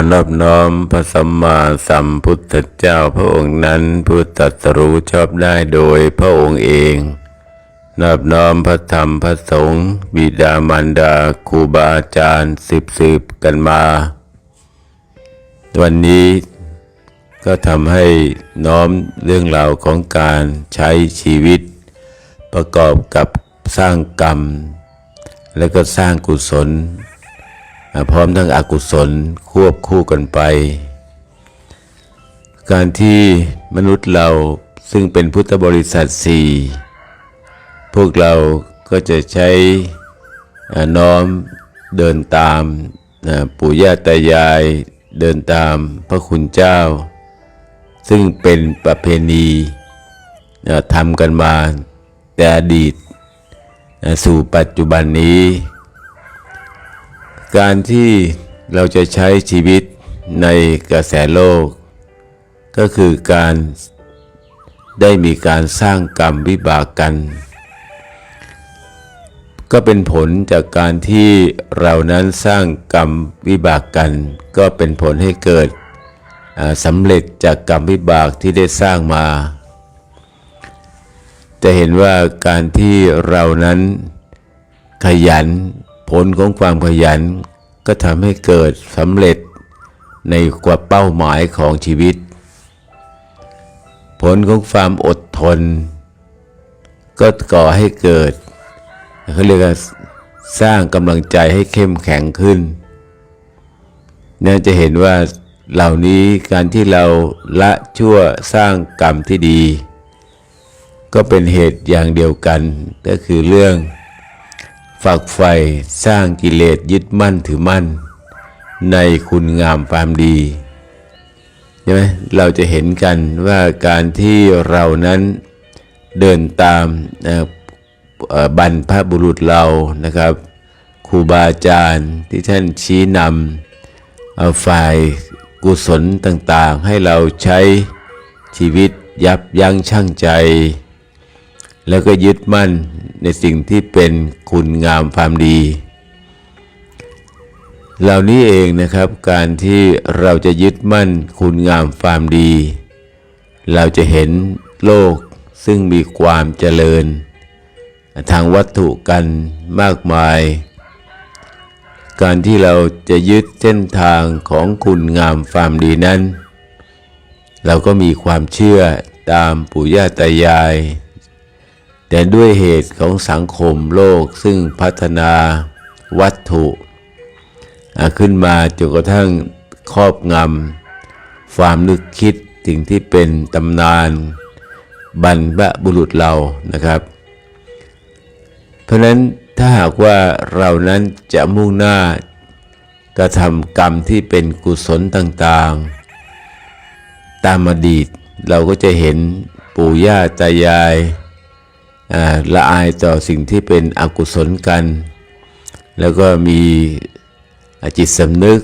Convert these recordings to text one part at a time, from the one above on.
ขอนอบน้อมพระสัมมาสัมพุทธเจ้าพระองค์นั้นผู้ตรัสรู้ชอบได้โดยพระองค์เอง นอบน้อมพระธรรมพระสงฆ์บิดามารดาครูบาอาจารย์สืบสืบกันมา วันนี้ก็ทำให้น้อมเรื่องราวของการใช้ชีวิต ประกอบกับสร้างกรรม และก็สร้างกุศล พร้อมทั้งอกุศลควบคู่กันไป การที่มนุษย์เราซึ่งเป็นพุทธบริษัทสี่พวกเราก็จะใช้น้อมเดินตามปู่ย่าตายายเดินตามพระคุณเจ้า ซึ่งเป็นประเพณีทำกันมาแต่อดีตสู่ปัจจุบันนี้ การที่เราจะใช้ชีวิตในกระแสโลก ก็คือการได้มีการสร้างกรรมวิบากกัน ก็เป็นผลจากการที่เรานั้นสร้างกรรมวิบากกัน ก็เป็นผลให้เกิดสำเร็จจากกรรมวิบากที่ได้สร้างมา จะเห็นว่าการที่เรานั้นขยัน ผลของความขยันก็ทำให้เกิดสำเร็จในกว่าเป้าหมายของชีวิต ผลของความอดทน ก็ก่อให้เกิดเขาเรียกว่าสร้างกำลังใจให้เข้มแข็งขึ้นเนี่ยจะเห็นว่าเหล่านี้การที่เราละชั่วสร้างกรรมที่ดี ก็เป็นเหตุอย่างเดียวกันก็คือเรื่อง ฝักใฝ่สร้างกิเลสยึดมั่นถือมั่น ในคุณงามความดีใช่ไหมเราจะเห็นกันว่าการที่เรานั้นเดินตามบรรพบุรุษเรานะครับครูบาอาจารย์ที่ท่านชี้นำเอาฝ่ายกุศลต่างๆ ให้เราใช้ชีวิตยับยั้งชั่งใจ แล้วก็ยึดมั่นในสิ่งที่เป็นคุณงามความดี เหล่านี้เองนะครับการที่เราจะยึดมั่นคุณงามความดี เราจะเห็นโลกซึ่งมีความเจริญ ทางวัตถุกันมากมาย การที่เราจะยึดเส้นทางของคุณงามความดีนั้น เราก็มีความเชื่อตามปู่ย่าตายาย แต่ด้วยเหตุของสังคมโลกซึ่งพัฒนาวัตถุขึ้นมาจนกระทั่งครอบงำความนึกคิดสิ่งที่เป็นตำนานบรรพบุรุษเรานะครับ เพราะนั้นถ้าหากว่าเรานั้นจะมุ่งหน้ากระทำกรรมที่เป็นกุศลต่างๆ ตามอดีตเราก็จะเห็นปู่ย่าตายาย ละอายต่อสิ่งที่เป็นอกุศลกัน แล้วก็มีจิตสำนึก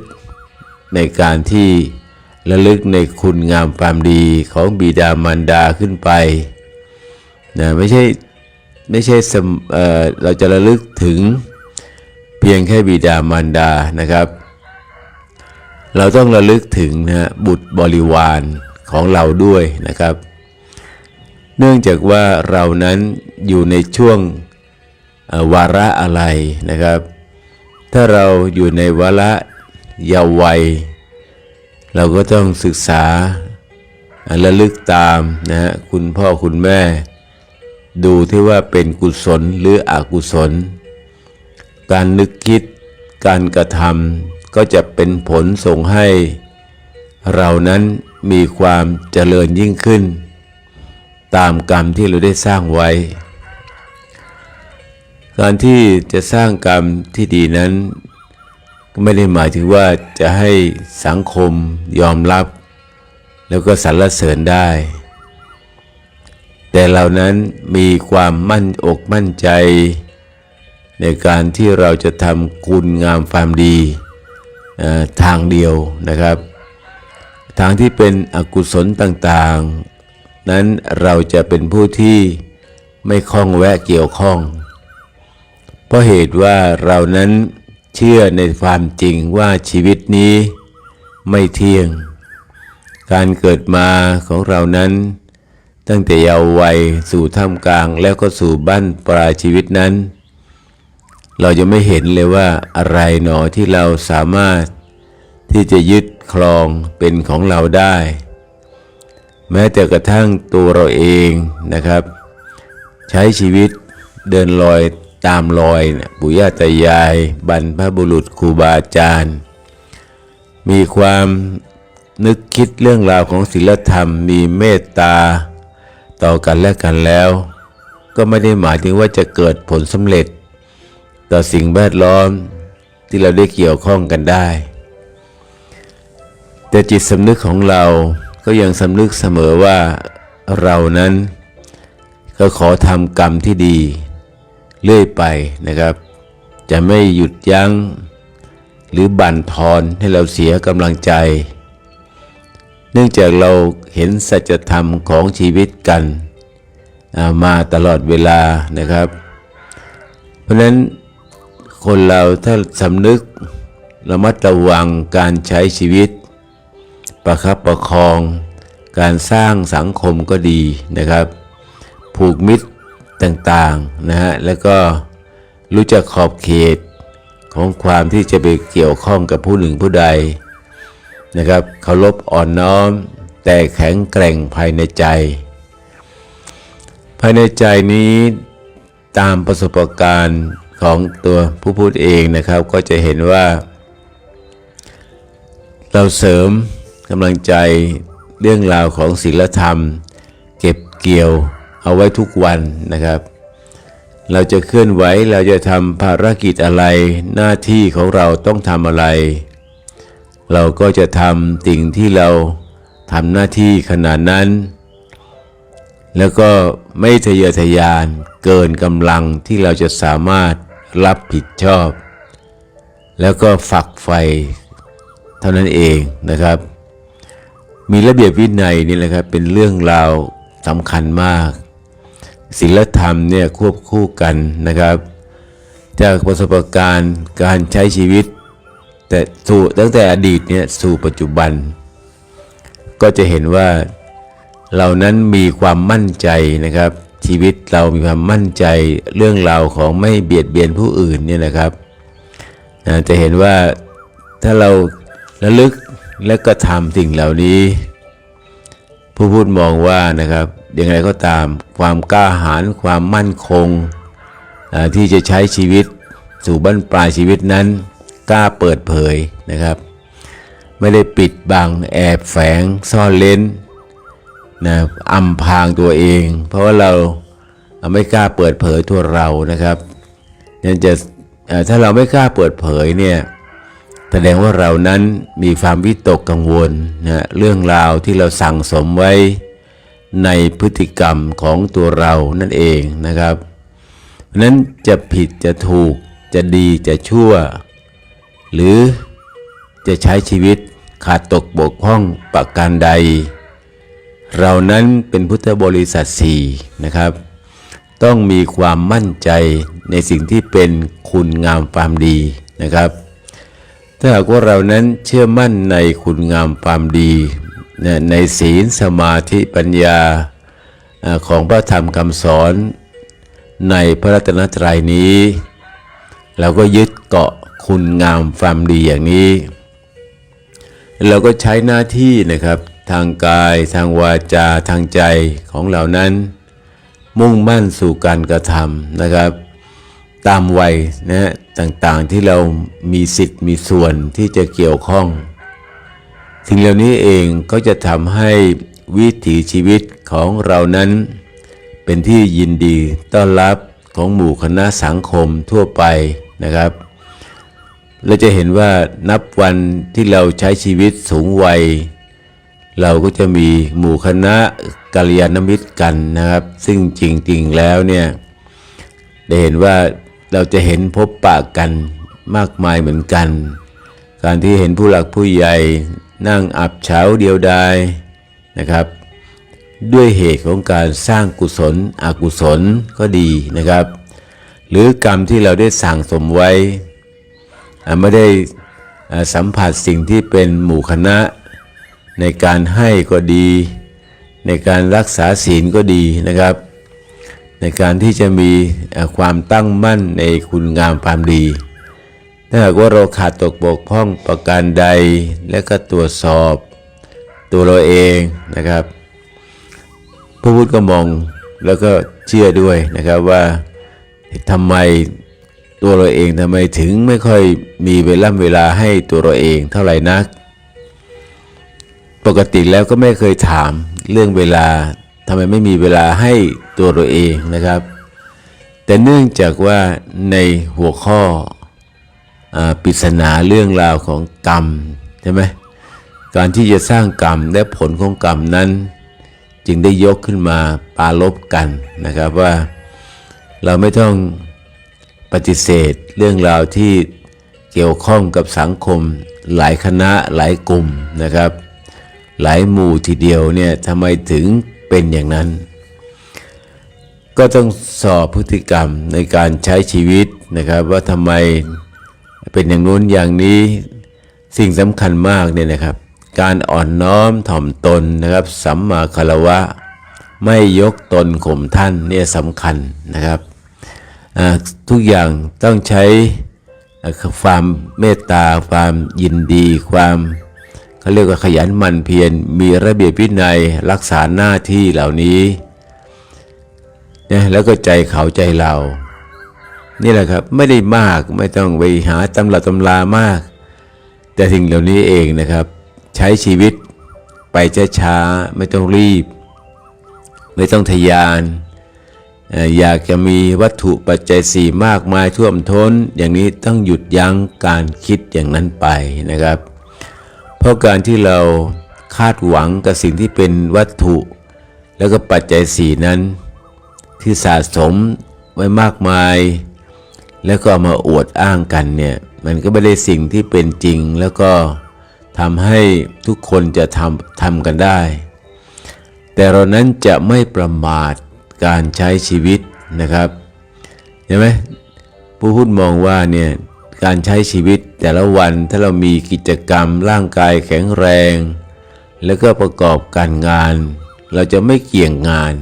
ในการที่ระลึกในคุณงามความดีของบิดามารดาขึ้นไปนะไม่ใช่ไม่ใช่สมเอ่อเราจะระลึกถึงเพียงแค่บิดามารดานะครับ เราต้องระลึกถึงนะบุตรบริวารของเราด้วยนะครับ เนื่องจากว่าเรานั้น อยู่ในช่วงวาระอะไรนะครับ ถ้าเราอยู่ในวาระเยาว์วัย เราก็ต้องศึกษาอะระลึกตามนะฮะคุณพ่อคุณแม่ ดูที่ว่าเป็นกุศลหรืออกุศล การนึกคิดการกระทำก็จะเป็นผลส่งให้ เรานั้นมีความเจริญยิ่งขึ้น ตามกรรมที่เราได้สร้างไว้ การที่จะสร้างกรรมที่ดีนั้นก็ไม่ได้หมายถึงว่าจะให้สังคมยอมรับ แล้วก็สรรเสริญได้ แต่เหล่านั้นมีความมั่นอกมั่นใจ ในการที่เราจะทำคุณงามความดีทางเดียวนะครับ ทางที่เป็นอกุศลต่างๆ นั้นเราจะเป็นผู้ที่ไม่คล้องแวะเกี่ยวข้อง ราะเหตุว่าเรานั้นเชื่อในความจริงว่าชีวิตนี้ไม่เที่ยง การเกิดมาของเรานั้น ตั้งแต่เยาว์วัยสู่ท่ามกลางแล้วก็สู่บ้านปลายชีวิตนั้น เราจะไม่เห็นเลยว่าอะไรหนอที่เราสามารถที่จะยึดครองเป็นของเราได้ แม้แต่กระทั่งตัวเราเองนะครับ ใช้ชีวิตเดินลอย ตามรอยเนี่ยปู่ย่าตายาย บรรพบุรุษครูบาอาจารย์ มีความนึกคิดเรื่องราวของศีลธรรม มีเมตตา ต่อกันและกันแล้ว ก็ไม่ได้หมายถึงว่าจะเกิดผลสำเร็จ ต่อสิ่งแวดล้อมที่เราได้เกี่ยวข้องกันได้ แต่จิตสำนึกของเราก็ยังสำนึกเสมอว่าเรานั้นก็ขอทำกรรมที่ดี เรื่อยไปนะครับ จะไม่หยุดยัง้ง หรือบั่นทอนให้เราเสียกำลังใจ เนื่องจากเราเห็นสัจธรรมของชีวิตกันามาตลอดเวลานะครับ เพราะนั้นคนเราถ้าสำนึกระมัดระวังการใช้ชีวิต ประคับประคอง การสร้างสังคมก็ดีนะครับ ผูกมิตร ต่างๆนะฮะแล้วก็รู้จักขอบเขตของความที่จะไปเกี่ยวข้องกับผู้หนึ่งผู้ใดนะครับเคารพอ่อนน้อม แต่แข็งแกร่งภายในใจ ภายในใจนี้ตามประสบการณ์ของตัวผู้พูดเองนะครับ ก็จะเห็นว่า เราเสริมกำลังใจเรื่องราวของศีลธรรม เก็บเกี่ยว เอาไว้ทุกวันนะครับ เราจะเคลื่อนไหวเราจะทำภารกิจอะไรหน้าที่ของเราต้องทำอะไร เราก็จะทำสิ่งที่เราทำหน้าที่ขนาดนั้น แล้วก็ไม่ทะเยอทะยานเกินกำลังที่เราจะสามารถรับผิดชอบ แล้วก็ฝักใฝ่เท่านั้นเองนะครับ มีระเบียบวินัยนี่แหละครับเป็นเรื่องราวสำคัญมาก ศีลธรรมเนี่ยควบคู่กันนะครับ จากประสบการณ์การใช้ชีวิต แต่สู่ตั้งแต่อดีตเนี่ยสู่ปัจจุบัน ก็จะเห็นว่าเรานั้นมีความมั่นใจนะครับ ชีวิตเรามีความมั่นใจเรื่องราวของไม่เบียดเบียนผู้อื่นเนี่ยนะครับนะจะเห็นว่าถ้าเราระลึกและก็ทำสิ่งเหล่านี้ ผู้พูดมองว่านะครับ อย่างไรก็ตามความกล้าหาญความมั่นคงที่จะใช้ชีวิตสู่บั้นปลายชีวิตนั้นกล้าเปิดเผยนะครับ ไม่ได้ปิดบังแอบแฝงซ่อนเล้นนะอำพรางตัวเอง เพราะว่าเราไม่กล้าเปิดเผยตัวเรานะครับนั่นจะถ้าเราไม่กล้าเปิดเผยเนี่ยแสดงว่าเรานั้นมีความวิตกกังวลนะเรื่องราวที่เราสั่งสมไว้ ในพฤติกรรมของตัวเรานั่นเองนะครับเพราะนั้นจะผิดจะถูกจะดีจะชั่ว หรือจะใช้ชีวิตขาดตกบกพร่องประการใด เรานั้นเป็นพุทธบริษัทสี่นะครับ ต้องมีความมั่นใจในสิ่งที่เป็นคุณงามความดีนะครับ ถ้าหากว่าเรานั้นเชื่อมั่นในคุณงามความดี ในศีลสมาธิปัญญาของพระธรรมคำสอนในพระรัตนตรัยนี้ เราก็ยึดเกาะคุณงามความดีอย่างนี้ เราก็ใช้หน้าที่นะครับทางกายทางวาจาทางใจของเรานั้น มุ่งมั่นสู่การกระทำนะครับ ตามวัยนะต่างๆที่เรามีสิทธิ์มีส่วนที่จะเกี่ยวข้อง สิ่งเหล่านี้เองก็จะทำให้วิถีชีวิตของเรานั้น เป็นที่ยินดีต้อนรับของหมู่คณะสังคมทั่วไปนะครับ เราจะเห็นว่านับวันที่เราใช้ชีวิตสูงวัย เราก็จะมีหมู่คณะกัลยาณมิตรกันนะครับ ซึ่งจริงๆแล้วเนี่ยได้เห็นว่าเราจะเห็นพบปะกันมากมายเหมือนกัน การที่เห็นผู้หลักผู้ใหญ่ นั่งอับเฉาเดียวดายนะครับ ด้วยเหตุของการสร้างกุศล อกุศลก็ดีนะครับ หรือกรรมที่เราได้สั่งสมไว้ไม่ได้สัมผัสสิ่งที่เป็นหมู่คณะ ในการให้ก็ดี ในการรักษาศีลก็ดีนะครับ ในการที่จะมีความตั้งมั่นในคุณงามความดี ถ้าหากว่าเราขาดตกบกพร่องประการใด และก็ตรวจสอบตัวเราเองนะครับพระพุทธก็มองแล้วก็เชื่อด้วยนะครับว่าทำไมตัวเราเองทำไมถึงไม่ค่อยมีเวลาเวลาให้ตัวเราเองเท่าไหร่นัก ปกติแล้วก็ไม่เคยถามเรื่องเวลาทำไมไม่มีเวลาให้ตัวเราเองนะครับ แต่เนื่องจากว่าในหัวข้อ ปริศนาเรื่องราวของกรรมใช่ไหมการที่จะสร้างกรรมและผลของกรรมนั้น จึงได้ยกขึ้นมาปาลบกันนะครับว่าเราไม่ต้องปฏิเสธเรื่องราวที่เกี่ยวข้องกับสังคมหลายคณะหลายกลุ่มนะครับ หลายหมู่ทีเดียวเนี่ยทำไมถึงเป็นอย่างนั้น ก็ต้องสอบพฤติกรรมในการใช้ชีวิตนะครับว่าทำไม เป็นอย่างนู้นอย่างนี้สิ่งสำคัญมากเนี่ยนะครับ การอ่อนน้อมถ่อมตนนะครับสัมมาคารวะ ไม่ยกตนข่มท่านเนี่ยสำคัญนะครับทุกอย่างต้องใช้ความเมตตาความยินดี ความเขาเรียกว่าขยันหมั่นเพียรมีระเบียบวินัยรักษาหน้าที่เหล่านี้นะแล้วก็ใจเขาใจเรา นี่แหละครับไม่ได้มากไม่ต้องไปหาตำราตำรามาก แต่สิ่งเหล่านี้เองนะครับ ใช้ชีวิตไปช้าๆไม่ต้องรีบ ไม่ต้องทะยานเอ่ออยากจะมีวัตถุปัจจัยสี่มากมายท่วมท้น อย่างนี้ต้องหยุดยั้งการคิดอย่างนั้นไปนะครับ เพราะการที่เราคาดหวังกับสิ่งที่เป็นวัตถุ แล้วก็ปัจจัยสี่นั้น ที่สะสมไว้มากมาย แล้วก็มาอวดอ้างกันเนี่ยมันก็ไม่ได้สิ่งที่เป็นจริง แล้วก็ทำให้ทุกคนจะทำทำกันได้ แต่เรานั้นจะไม่ประมาทการใช้ชีวิตนะครับเห็นไหมผู้พูดมองว่าเนี่ยการใช้ชีวิตแต่ละวันถ้าเรามีกิจกรรมร่างกายแข็งแรง แล้วก็ประกอบการงาน เราจะไม่เกี่ยงงาน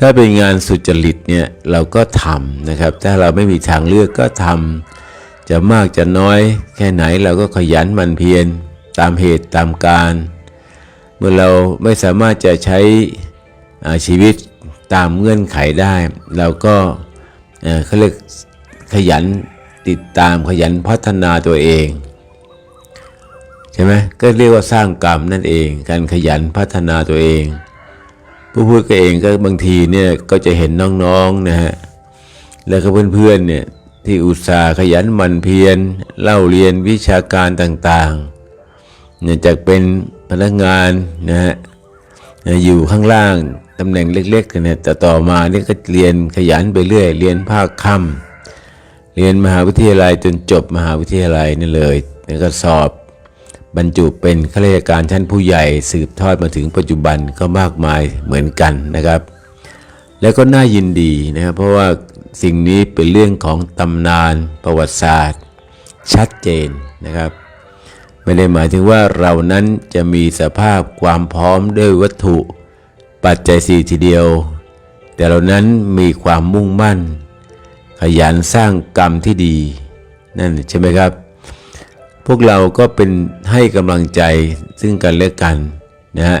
ถ้าเป็นงานสุจริตเนี่ยเราก็ทำนะครับ ถ้าเราไม่มีทางเลือกก็ทำจะมากจะน้อยแค่ไหนเราก็ขยันหมันเพียรตามเหตุตามการ เมื่อเราไม่สามารถจะใช้ชีวิตตามเงื่อนไขได้ เราก็เขาเรียกขยันติดตามขยันพัฒนาตัวเองใช่ไหมก็เรียกว่าสร้างกรรมนั่นเอง การขยันพัฒนาตัวเอง ผู้พูดก็เองก็บางทีเนี่ยก็จะเห็นน้องๆนะฮะแล้วก็เพื่อนๆเนี่ยที่อุตส่าห์ขยันหมั่นเพียรเล่าเรียนวิชาการต่างๆเนี่ยจากเป็นพนักงานนะฮะอยู่ข้างล่างตำแหน่งเล็กๆเนี่ยแต่ต่อมานี่ก็เรียนขยันไปเรื่อย เรียนภาคค่ำเรียนมหาวิทยาลัยจนจบมหาวิทยาลัยนี่เลยแล้วก็สอบ บรรจุเป็นข้าราชการชั้นผู้ใหญ่สืบทอดมาถึงปัจจุบันก็มากมายเหมือนกันนะครับ แล้วก็น่ายินดีนะครับเพราะว่าสิ่งนี้เป็นเรื่องของตำนานประวัติศาสตร์ ชัดเจนนะครับ ไม่ได้หมายถึงว่าเรานั้นจะมีสภาพความพร้อมด้วยวัตถุ ปัจจัยสี่ทีเดียว แต่เรานั้นมีความมุ่งมั่น ขยันสร้างกรรมที่ดี นั่นใช่ไหมครับ พวกเราก็เป็นให้กำลังใจซึ่งกันและกันนะฮะ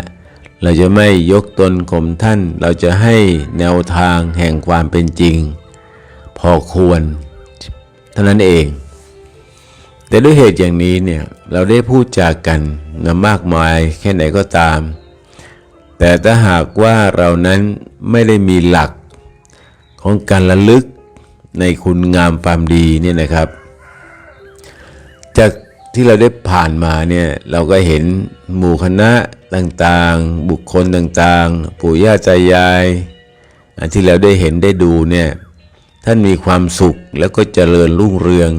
เราจะไม่ยกตนข่มท่าน เราจะให้แนวทางแห่งความเป็นจริง พอควรเท่านั้นเอง แต่ด้วยเหตุอย่างนี้เนี่ยเราได้พูดจากันนะมากมายแค่ไหนก็ตาม แต่ถ้าหากว่าเรานั้นไม่ได้มีหลักของการระลึกในคุณงามความดีเนี่ยนะครับ จาก ที่เราได้ผ่านมาเนี่ยเราก็เห็นหมู่คณะต่างๆ บุคคลต่างๆ ปู่ย่าตายายที่เราได้เห็นได้ดูเนี่ยท่านมีความสุขแล้วก็เจริญรุ่งเรือง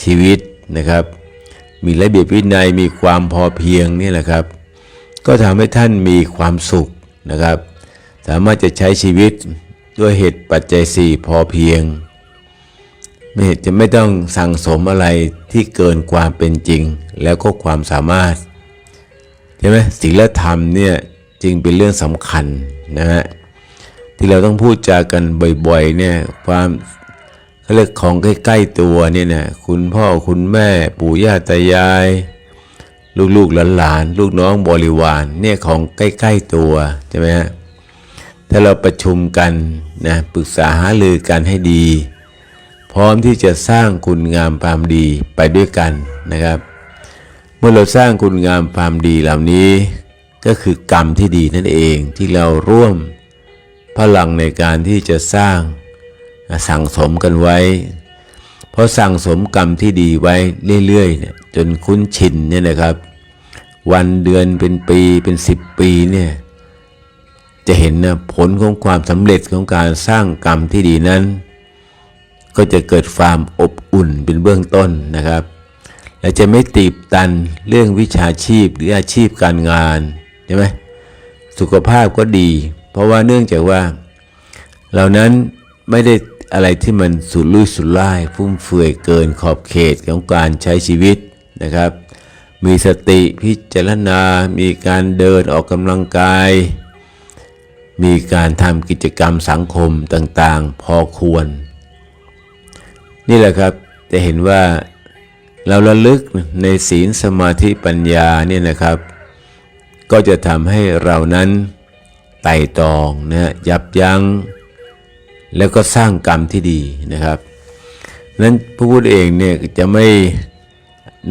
ชีวิตนะครับ มีระเบียบวินัยมีความพอเพียงนี่แหละครับ ก็ทำให้ท่านมีความสุขนะครับ สามารถจะใช้ชีวิตด้วยเหตุปัจจัยสี่พอเพียง ไม่จะไม่ต้องสั่งสมอะไรที่เกินความเป็นจริง แล้วก็ความสามารถใช่ไหมศีลธรรมเนี่ยจึงเป็นเรื่องสำคัญนะฮะที่เราต้องพูดจากันบ่อยๆเนี่ยความเขาเรียกของใกล้ๆตัวเนี่ยนะคุณพ่อคุณแม่ปู่ย่าตายาย ลูกๆหลานๆลูกน้องบริวารเนี่ยของใกล้ๆตัวใช่ไหมฮะถ้าเราประชุมกันนะปรึกษาหารือกันให้ดี พร้อมที่จะสร้างคุณงามความดีไปด้วยกันนะครับ เมื่อเราสร้างคุณงามความดีเหล่านี้ก็คือกรรมที่ดีนั่นเองที่เราร่วมพลังในการที่จะสร้างสั่งสมกันไว้ เพราะสั่งสมกรรมที่ดีไว้เรื่อยๆเนี่ยจนคุ้นชินเนี่ยนะครับ วันเดือนเป็นปีเป็นสิบปีเนี่ยจะเห็นนะผลของความสำเร็จของการสร้างกรรมที่ดีนั้น ก็จะเกิดความอบอุ่นเป็นเบื้องต้นนะครับ และจะไม่ตีบตันเรื่องวิชาชีพหรืออาชีพการงานใช่ไหมสุขภาพก็ดี เพราะว่าเนื่องจากว่า เหล่านั้นไม่ได้อะไรที่มันสุดลุยสุดล่ายฟุ่มเฟือยเกินขอบเขตของการใช้ชีวิตนะครับ มีสติพิจารณา มีการเดินออกกำลังกาย มีการทำกิจกรรมสังคมต่างๆ พอควร นี่แหละครับจะเห็นว่าเราระลึกในศีลสมาธิปัญญาเนี่ยนะครับ ก็จะทำให้เรานั้นไต่ตองนะยับยัง้ง แล้วก็สร้างกรรมที่ดีนะครับนั้นพระพุทธเองเนี่ยจะไม่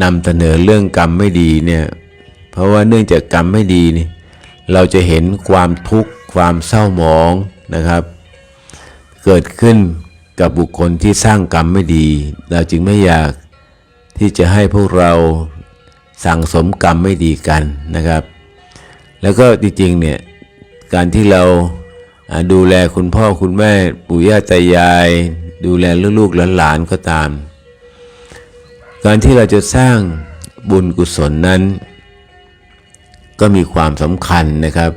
นำเสนอเรื่องกรรมไม่ดีเนี่ยเพราะว่าเนื่องจากกรรมไม่ดีนี่เราจะเห็นความทุกข์ความเศร้าหมองนะครับ เกิดขึ้น กับบุคคลที่สร้างกรรมไม่ดี เราจึงไม่อยากที่จะให้พวกเราสั่งสมกรรมไม่ดีกันนะครับ แล้วก็จริงๆเนี่ยการที่เราดูแลคุณพ่อคุณแม่ปู่ย่าตายาย ดูแลลูกๆหลานๆก็ตาม การที่เราจะสร้างบุญกุศลนั้น ก็มีความสำคัญนะครับ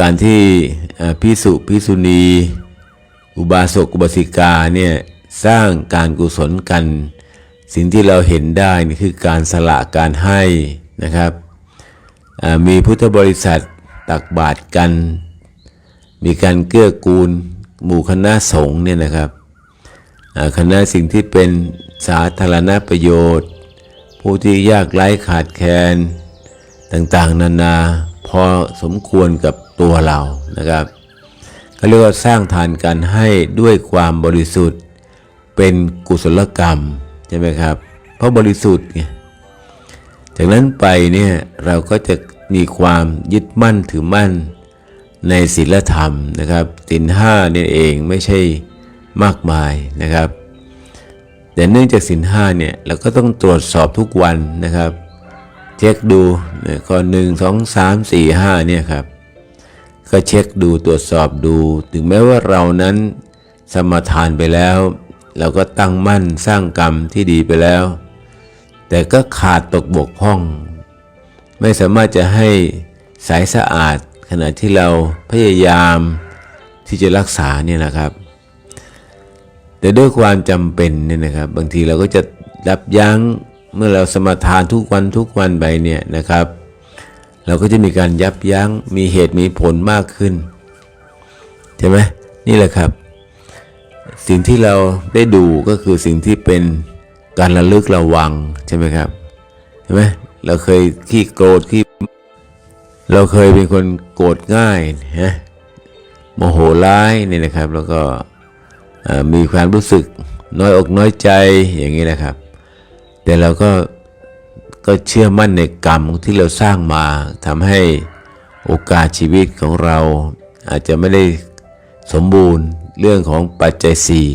การที่พิสุพิสุณี อุบาสกอุบาสิกาเนี่ยสร้างการกุศลกัน สิ่งที่เราเห็นได้นี่คือการสละการให้นะครับมีพุทธบริษัทตักบาตรกัน มีการเกื้อกูล หมู่คณะสงฆ์เนี่ยนะครับคณะสิ่งที่เป็นสาธารณประโยชน์ ผู้ที่ยากไร้ขาดแคลนต่างๆ นานาพอสมควรกับตัวเรานะครับ เขาเรียกว่าสร้างทานการให้ด้วยความบริสุทธิ์ เป็นกุศลกรรมใช่ไหมครับ เพราะบริสุทธิ์ไงจากนั้นไปเนี่ยเราก็จะมีความยึดมั่นถือมั่นในศีลธรรมนะครับศีลห้าเนี่ยเองไม่ใช่มากมายนะครับ แต่เนื่องจากศีลห้าเนี่ยเราก็ต้องตรวจสอบทุกวันนะครับ เช็คดูเนี่ยข้อหนึ่งสองสามสี่ห้าเนี่ยครับ ก็เช็คดูตรวจสอบดู ถึงแม้ว่าเรานั้นสมทานไปแล้ว เราก็ตั้งมั่นสร้างกรรมที่ดีไปแล้ว แต่ก็ขาดตกบกพร่อง ไม่สามารถจะให้ใสสะอาดขณะที่เราพยายามที่จะรักษาเนี่ยนะครับ แต่ด้วยความจำเป็นเนี่ยนะครับ บางทีเราก็จะยับยั้งเมื่อเราสมาทานทุกวันทุกวันไปเนี่ยนะครับ เราก็จะมีการยับยั้งมีเหตุมีผลมากขึ้นใช่ไหมนี่แหละครับ สิ่งที่เราได้ดูก็คือสิ่งที่เป็นการระลึกระวังใช่ไหมครับใช่ไหมเราเคยขี้โกรธขี้เราเคยเป็นคนโกรธง่ายฮะโมโหร้ายนี่นะครับ แล้วก็มีความรู้สึกน้อยอกน้อยใจอย่างนี้นะครับ แต่เราก็ ก็เชื่อมั่นในกรรมที่เราสร้างมาทำให้โอกาสชีวิตของเรา อาจจะไม่ได้สมบูรณ์เรื่องของปัจจัยสี่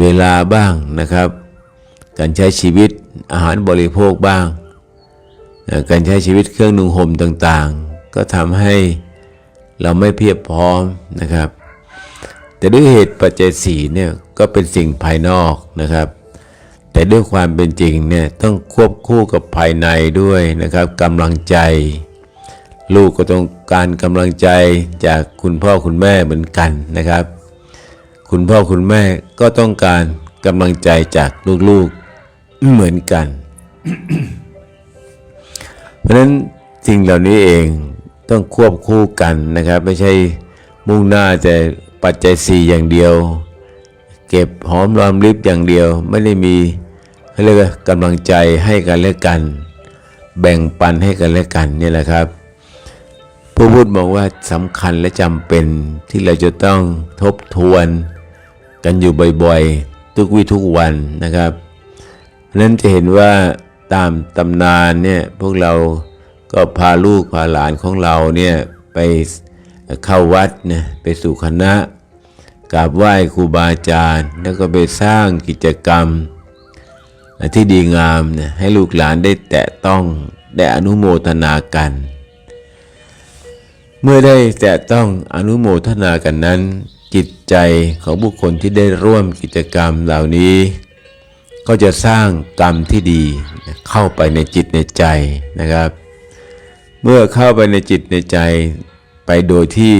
เวลาบ้างนะครับ การใช้ชีวิตอาหารบริโภคบ้าง การใช้ชีวิตเครื่องนุ่งห่มต่างๆ ก็ทำให้เราไม่เพียบพร้อมนะครับ แต่ด้วยเหตุปัจจัยสี่เนี่ยก็เป็นสิ่งภายนอกนะครับ แต่ด้วยความเป็นจริงเนี่ยต้องควบคู่กับภายในด้วยนะครับกำลังใจ ลูกก็ต้องการกำลังใจจากคุณพ่อคุณแม่เหมือนกันนะครับ คุณพ่อคุณแม่ก็ต้องการกำลังใจจากลูกๆเหมือนกัน เพราะนั้นสิ่งเหล่านี้เองต้องควบคู่กันนะครับ ไม่ใช่มุ่งหน้าแต่ปัจจัยสี่อย่างเดียว เก็บหอมรอมริบอย่างเดียว ไม่ได้มีเขาเรียกว่ากำลังใจให้กันและกัน แบ่งปันให้กันและกันนี่แหละครับ ผู้พูดมองว่าสำคัญและจำเป็นที่เราจะต้องทบทวน กันอยู่บ่อยๆ ทุกวี่ทุกวันนะครับเพราะนั้นจะเห็นว่าตามตำนานเนี่ยพวกเราก็พาลูกพาหลานของเราเนี่ยไปเข้าวัดนะไปสู่คณะ กราบไหว้ครูบาอาจารย์ แล้วก็ไปสร้างกิจกรรม ที่ดีงามนะให้ลูกหลานได้แตะต้องได้อนุโมทนากัน เมื่อได้แตะต้องอนุโมทนากันนั้น จิตใจของบุคคลที่ได้ร่วมกิจกรรมเหล่านี้ ก็จะสร้างกรรมที่ดีเข้าไปในจิตในใจนะครับ เมื่อเข้าไปในจิตในใจไปโดยที่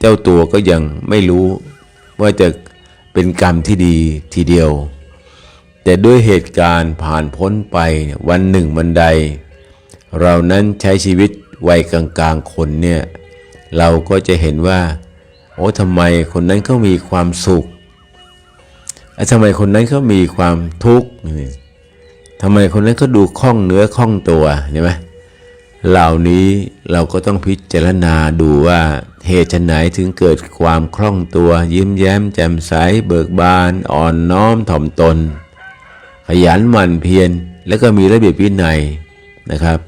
เจ้าตัวก็ยังไม่รู้ ว่าจะเป็นกรรมที่ดีทีเดียว แต่ด้วยเหตุการณ์ผ่านพ้นไปวันหนึ่งวันใด เรานั้นใช้ชีวิตวัยกลางๆคนเนี่ยเราก็จะเห็นว่าโอ้ทำไมคนนั้นเขามีความสุขแล้วทำไมคนนั้นเขามีความทุกข์ทำไมคนนั้นเขาดูคล่องเนื้อคล่องตัวเห็นไหม เหล่านี้เราก็ต้องพิจารณาดูว่าเหตุไหนถึงเกิดความคล่องตัว ยิ้มแย้มแจ่มใสเบิกบาน อ่อนน้อมถ่อมตน ขยันหมั่นเพียรแล้วก็มีระเบียบวินัยนะครับ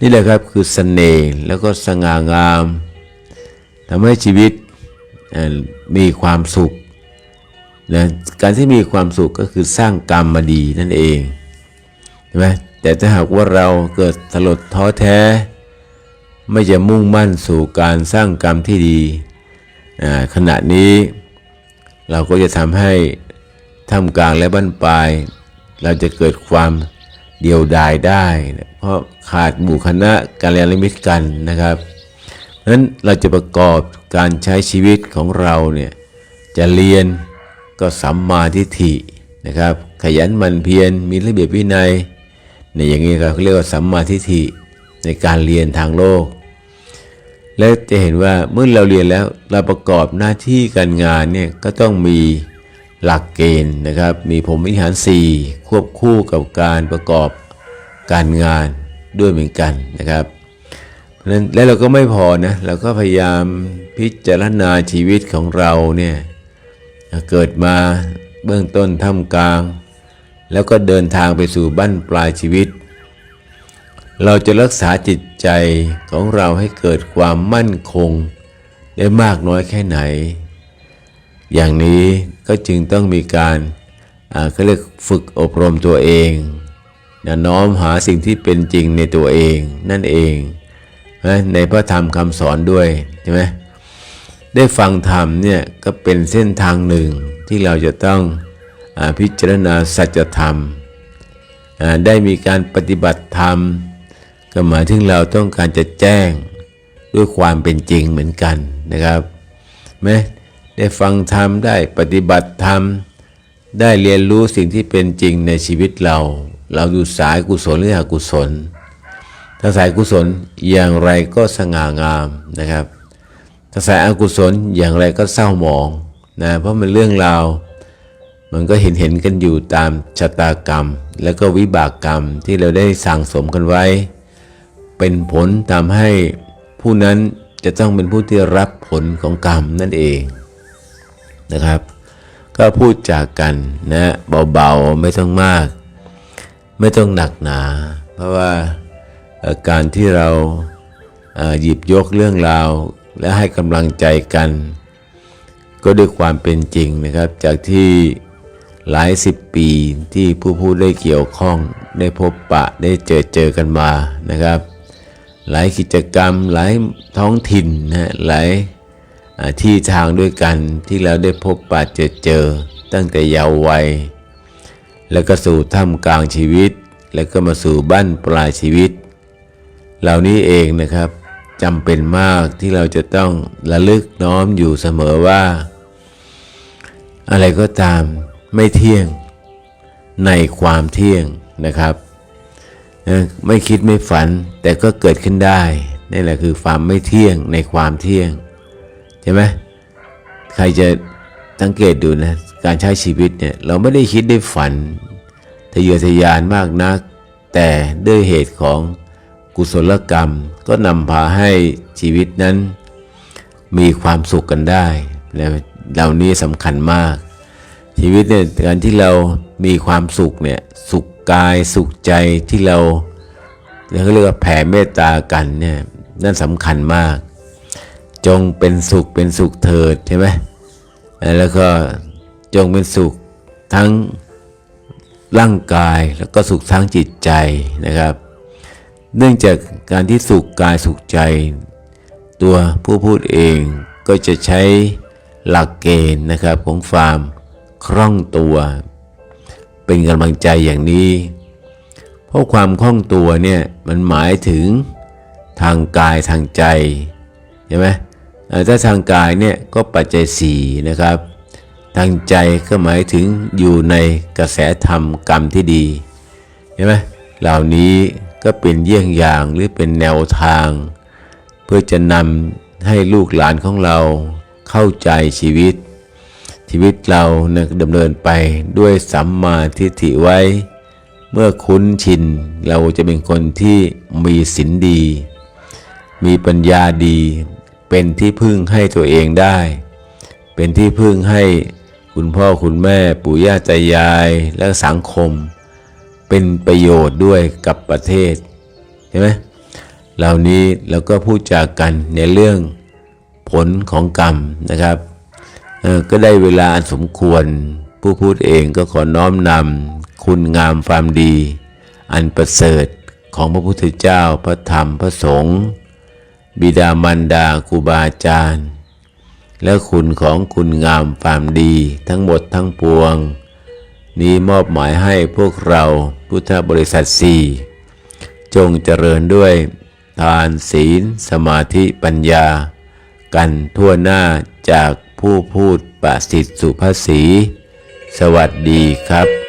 นี่แหละครับคือเสน่ห์แล้วก็สง่างามทำให้ชีวิตมีความสุขนะการที่มีความสุขก็คือสร้างกรรมมาดีนั่นเองใช่ไหมแต่ถ้าหากว่าเราเกิดสลดท้อแท้ ไม่จะมุ่งมั่นสู่การสร้างกรรมที่ดี ขณะนี้เราก็จะทำให้ท่ามกลางและบั้นปลาย เราจะเกิดความเดียวดายได้ เพราะขาดหมู่คณะการเรียนมิตรกันนะครับเพราะนั้นเราจะประกอบการใช้ชีวิตของเราเนี่ยจะเรียนก็สัมมาทิฏฐินะครับ ขยันหมั่นเพียรมีระเบียบวินัย ในอย่างนี้ครับเขาเรียกว่าสัมมาทิฏฐิในการเรียนทางโลก และจะเห็นว่าเมื่อเราเรียนแล้วเราประกอบหน้าที่การงานเนี่ยก็ต้องมีหลักเกณฑ์นะครับ มีผมวิหาร 4 ควบคู่กับการประกอบการงานด้วยเหมือนกันนะครับเพราะฉะนั้นแล้วเราก็ไม่พอนะเราก็พยายามพิจารณาชีวิตของเราเนี่ยเกิดมาเบื้องต้นท่ามกลาง แล้วก็เดินทางไปสู่บั้นปลายชีวิต เราจะรักษาจิตใจของเราให้เกิดความมั่นคง ได้มากน้อยแค่ไหน อย่างนี้ก็จึงต้องมีการเขาเรียกฝึกอบรมตัวเองนะน้อมหาสิ่งที่เป็นจริงในตัวเองนั่นเองในพระธรรมคำสอนด้วยใช่ไหมได้ฟังธรรมเนี่ยก็เป็นเส้นทางหนึ่งที่เราจะต้อง พิจารณาสัจธรรม ได้มีการปฏิบัติธรรม ก็หมายถึงเราต้องการจะแจ้งด้วยความเป็นจริงเหมือนกันนะครับไหมได้ฟังธรรมได้ปฏิบัติธรรม ได้เรียนรู้สิ่งที่เป็นจริงในชีวิตเรา เราดูสายกุศลหรืออกุศล ถ้าสายกุศลอย่างไรก็สง่างามนะครับ ถ้าสายอกุศลอย่างไรก็เศร้าหมองนะเพราะมันเรื่องราว มันก็เห็นเห็นกันอยู่ตามชะตากรรม แล้วก็วิบากกรรมที่เราได้สั่งสมกันไว้ เป็นผลทำให้ผู้นั้นจะต้องเป็นผู้ที่รับผลของกรรมนั่นเองนะครับ ก็พูดจากกันนะเบาๆไม่ต้องมาก ไม่ต้องหนักหนา เพราะว่าการที่เราหยิบยกเรื่องราว และให้กำลังใจกัน ก็ด้วยความเป็นจริงนะครับจากที่ หลายสิบปีที่ผู้พูดได้เกี่ยวข้องได้พบปะได้เจอเจอกันมานะครับ หลายกิจกรรมหลายท้องถิ่นนะหลายที่ทางด้วยกันที่เราได้พบปะเจอเจอ ตั้งแต่เยาว์วัย แล้วก็สู่ท่ามกลางชีวิต แล้วก็มาสู่บ้านปลายชีวิต เหล่านี้เองนะครับจำเป็นมากที่เราจะต้องระลึกน้อมอยู่เสมอว่า อะไรก็ตาม ไม่เที่ยงในความเที่ยงนะครับ ไม่คิดไม่ฝันแต่ก็เกิดขึ้นได้นี่แหละคือความไม่เที่ยงในความเที่ยงใช่ไหมใครจะสังเกตดูนะการใช้ชีวิตเนี่ยเราไม่ได้คิดได้ฝันทะเยอทะยานมากนัก แต่ด้วยเหตุของกุศลกรรมก็นำพาให้ชีวิตนั้นมีความสุขกันได้ และเหล่านี้สำคัญมาก ชีวิตเนี่ยการที่เรามีความสุขเนี่ยสุขกายสุขใจที่เราเราเรียกว่าแผ่เมตตากันเนี่ยนั่นสำคัญมาก จงเป็นสุขเป็นสุขเถิดใช่ไหมแล้วก็จงเป็นสุขทั้งร่างกายแล้วก็สุขทั้งจิตใจนะครับ เนื่องจากการที่สุขกายสุขใจ ตัวผู้พูดเองก็จะใช้หลักเกณฑ์นะครับของฟาร์ม คล่องตัว เป็นกำลังใจอย่างนี้ เพราะความคล่องตัวเนี่ยมันหมายถึงทางกายทางใจใช่ไหมถ้าทางกายเนี่ยก็ปัจจัยสี่นะครับ ทางใจก็หมายถึงอยู่ในกระแสธรรมกรรมที่ดีใช่ไหมเหล่านี้ก็เป็นเยี่ยงอย่างหรือเป็นแนวทาง เพื่อจะนำให้ลูกหลานของเราเข้าใจชีวิต ชีวิตเรานะดำเนินไปด้วยสัมมาทิฏฐิไว้ เมื่อคุ้นชินเราจะเป็นคนที่มีศีลดี มีปัญญาดี เป็นที่พึ่งให้ตัวเองได้ เป็นที่พึ่งให้คุณพ่อคุณแม่ปู่ย่าตายายและสังคม เป็นประโยชน์ด้วยกับประเทศใช่ไหมเหล่านี้เราก็พูดจากกันในเรื่องผลของกรรมนะครับ ก็ได้เวลาอันสมควร ผู้พูดเองก็ขอน้อมนำคุณงามความดี อันประเสริฐของพระพุทธเจ้าพระธรรมพระสงฆ์บิดามารดาครูบาอาจารย์ และคุณของคุณงามความดี ทั้งหมดทั้งปวง นี้มอบหมายให้พวกเราพุทธบริษัทสี่จงเจริญด้วยทานศีล สมาธิปัญญา กันทั่วหน้าจาก ผู้พูดประสิทธิ์สุภาษี สวัสดีครับ